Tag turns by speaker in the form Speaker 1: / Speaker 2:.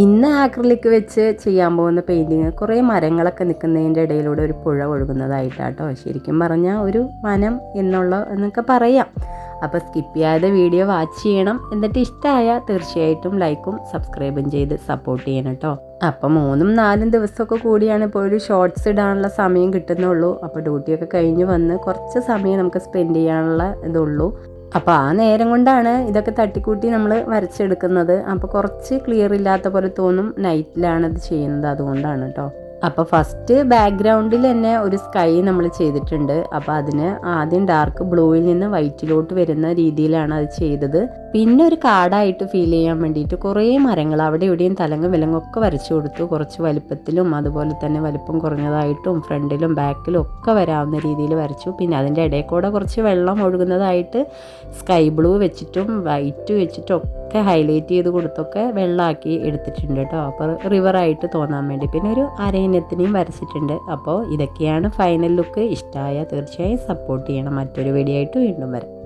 Speaker 1: ഇന്ന് ആക്രിലിക് വെച്ച് ചെയ്യാൻ പോകുന്ന പെയിന്റിങ് കുറേ മരങ്ങളൊക്കെ നിൽക്കുന്നതിന്റെ ഇടയിലൂടെ ഒരു പുഴ ഒഴുകുന്നതായിട്ടാട്ടോ. ശരിക്കും പറഞ്ഞാൽ ഒരു വനം എന്നുള്ള എന്നൊക്കെ പറയാം. അപ്പോൾ സ്കിപ്പ് ചെയ്യാതെ വീഡിയോ വാച്ച് ചെയ്യണം. എന്നിട്ട് ഇഷ്ടമായ തീർച്ചയായിട്ടും ലൈക്കും സബ്സ്ക്രൈബും ചെയ്ത് സപ്പോർട്ട് ചെയ്യണം കേട്ടോ അപ്പോൾ മൂന്നും നാലും ദിവസമൊക്കെ കൂടിയാണ് ഇപ്പോൾ ഒരു ഷോർട്സ് ഇടാനുള്ള സമയം കിട്ടുന്നുള്ളൂ. അപ്പോൾ ഡ്യൂട്ടിയൊക്കെ കഴിഞ്ഞ് വന്ന് കുറച്ച് സമയം നമുക്ക് സ്പെൻഡ് ചെയ്യാനുള്ള ഇതുള്ളൂ. അപ്പോൾ ആ നേരം കൊണ്ടാണ് ഇതൊക്കെ തട്ടിക്കൂട്ടി നമ്മൾ വരച്ചെടുക്കുന്നത്. അപ്പോൾ കുറച്ച് ക്ലിയർ ഇല്ലാത്ത പോലെ തോന്നും നൈറ്റിലാണ് ഇത് ചെയ്യുന്നത് അതുകൊണ്ടാണ് കേട്ടോ അപ്പോൾ ഫസ്റ്റ് ബാക്ക്ഗ്രൗണ്ടിൽ തന്നെ ഒരു സ്കൈ നമ്മൾ ചെയ്തിട്ടുണ്ട്. അപ്പോൾ അതിന് ആദ്യം ഡാർക്ക് ബ്ലൂവിൽ നിന്ന് വൈറ്റിലോട്ട് വരുന്ന രീതിയിലാണ് അത് ചെയ്തത്. പിന്നെ ഒരു കാടായിട്ട് ഫീൽ ചെയ്യാൻ വേണ്ടിയിട്ട് കുറേ മരങ്ങൾ അവിടെ ഇവിടെയും തലങ്ങ് ഒക്കെ വരച്ചു കൊടുത്തു. കുറച്ച് വലുപ്പത്തിലും അതുപോലെ തന്നെ വലിപ്പം കുറഞ്ഞതായിട്ടും ഫ്രണ്ടിലും ബാക്കിലും ഒക്കെ വരാവുന്ന രീതിയിൽ വരച്ചു. പിന്നെ അതിന്റെ ഇടയിൽ കൂടെ കുറച്ച് വെള്ളം ഒഴുകുന്നതായിട്ട് സ്കൈ ബ്ലൂ വെച്ചിട്ടും വൈറ്റ് വെച്ചിട്ടും ഒക്കെ ഹൈലൈറ്റ് ചെയ്ത് കൊടുത്തൊക്കെ വെള്ളമാക്കി എടുത്തിട്ടുണ്ട് കേട്ടോ അപ്പോൾ റിവറായിട്ട് തോന്നാൻ വേണ്ടി. പിന്നെ ഒരു അരയിനത്തിനെയും വരച്ചിട്ടുണ്ട്. അപ്പോൾ ഇതൊക്കെയാണ് ഫൈനൽ ലുക്ക് ഇഷ്ടമായ തീർച്ചയായും സപ്പോർട്ട് ചെയ്യണം. മറ്റൊരു വീഡിയോ ആയിട്ട് വീണ്ടും വരാം.